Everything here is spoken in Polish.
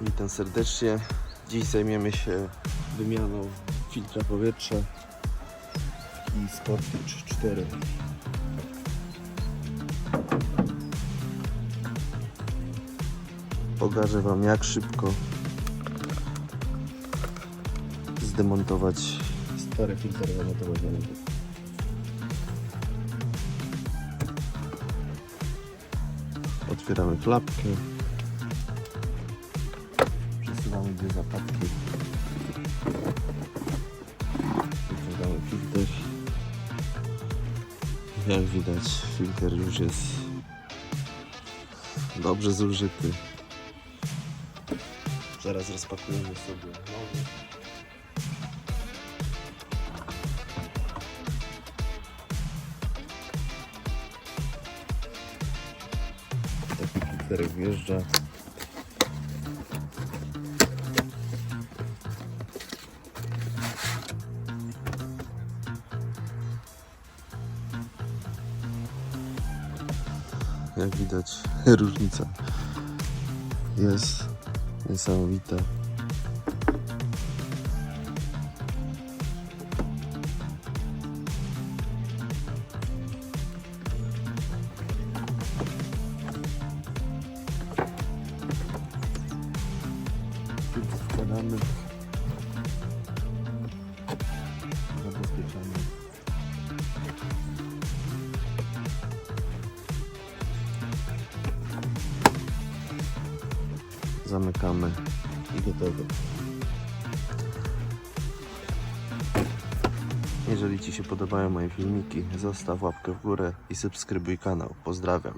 Witam serdecznie. Dziś zajmiemy się wymianą filtra powietrza i Sportage 4. Pokażę Wam jak szybko zdemontować stary filtr zamontować. Otwieramy klapkę. Przesuwamy dwie zapadki. Wyciągamy filtr. Jak widać, filtr już jest dobrze zużyty. Zaraz rozpakujemy sobie nowy. Taki filtr wjeżdża. Jak widać, różnica jest niesamowita. Wkładamy. Zamykamy i gotowe. Jeżeli Ci się podobają moje filmiki, zostaw łapkę w górę i subskrybuj kanał. Pozdrawiam.